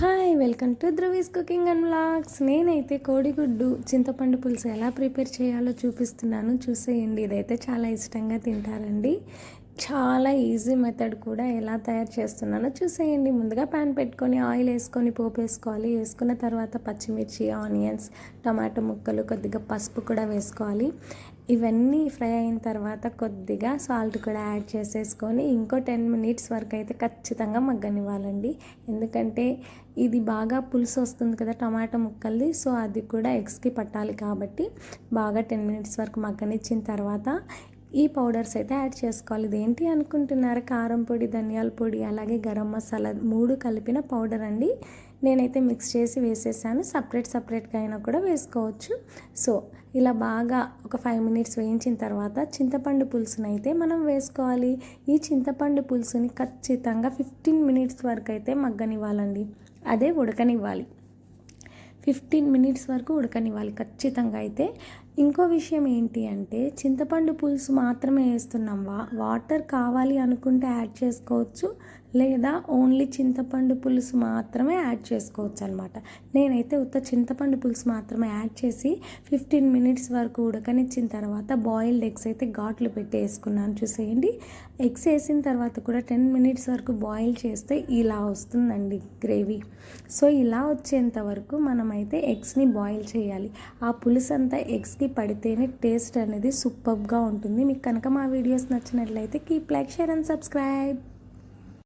Hi welcome to Dhruvis cooking and vlogs నేనైతే కోడిగుడ్డు చింతపండు పులుసు ఎలా ప్రిపేర్ చేయాలో చూపిస్తున్నాను. చూసేయండి ఇదైతే చాలా ఇష్టంగా తింటారండి. చాలా ఈజీ మెథడ్ కూడా ఎలా తయారు చేస్తున్నానో చూసేయండి. ముందుగా ప్యాన్ పెట్టుకొని ఆయిల్ వేసుకొని పోపు వేసుకోవాలి. వేసుకున్న తర్వాత పచ్చిమిర్చి ఆనియన్స్ టమాటో ముక్కలు కొద్దిగా పసుపు కూడా వేసుకోవాలి. ఇవన్నీ ఫ్రై అయిన తర్వాత కొద్దిగా సాల్ట్ కూడా యాడ్ చేసేసుకొని ఇంకో టెన్ మినిట్స్ వరకు అయితే ఖచ్చితంగా మగ్గనివ్వాలండి. ఎందుకంటే ఇది బాగా పులుసు వస్తుంది కదా టమాటా ముక్కల్ది సో అది కూడా ఎగ్స్కి పట్టాలి కాబట్టి బాగా టెన్ మినిట్స్ వరకు మగ్గనిచ్చిన తర్వాత ఈ పౌడర్స్ అయితే యాడ్ చేసుకోవాలి. ఇదేంటి అనుకుంటున్నారు? కారం పొడి ధనియాల పొడి అలాగే గరం మసాలా మూడు కలిపిన పౌడర్ అండి. నేనైతే మిక్స్ చేసి వేసేసాను. సపరేట్ సపరేట్గా అయినా కూడా వేసుకోవచ్చు. సో ఇలా బాగా ఒక ఫైవ్ మినిట్స్ వేయించిన తర్వాత చింతపండు పులుసుని అయితే మనం వేసుకోవాలి. ఈ చింతపండు పులుసుని ఖచ్చితంగా ఫిఫ్టీన్ మినిట్స్ వరకు అయితే మగ్గనివ్వాలండి. అదే ఉడకనివ్వాలి. ఫిఫ్టీన్ మినిట్స్ వరకు ఉడకనివ్వాలి ఖచ్చితంగా అయితే. ఇంకో విషయం ఏంటి అంటే చింతపండు పులుసు మాత్రమే వేస్తున్నాం. వా వాటర్ కావాలి అనుకుంటే యాడ్ చేసుకోవచ్చు. లేదా ఓన్లీ చింతపండు పులుసు మాత్రమే యాడ్ చేసుకోవచ్చు అనమాట నేనైతే ఉత్త చింతపండు పులుసు మాత్రమే యాడ్ చేసి ఫిఫ్టీన్ మినిట్స్ వరకు ఉడకనిచ్చిన తర్వాత బాయిల్డ్ ఎగ్స్ అయితే ఘాట్లు పెట్టి వేసుకున్నాను. చూసేయండి. ఎగ్స్ వేసిన తర్వాత కూడా టెన్ మినిట్స్ వరకు బాయిల్ చేస్తే ఇలా వస్తుందండి గ్రేవీ. సో ఇలా వచ్చేంత వరకు మనమైతే ఎగ్స్ని బాయిల్ చేయాలి. ఆ పులుసు అంతా ఎగ్స్కి పడితేనే టేస్ట్ అనేది సూపర్గా ఉంటుంది. మీకు కనుక మా వీడియోస్ నచ్చినట్లయితే keep like share and subscribe.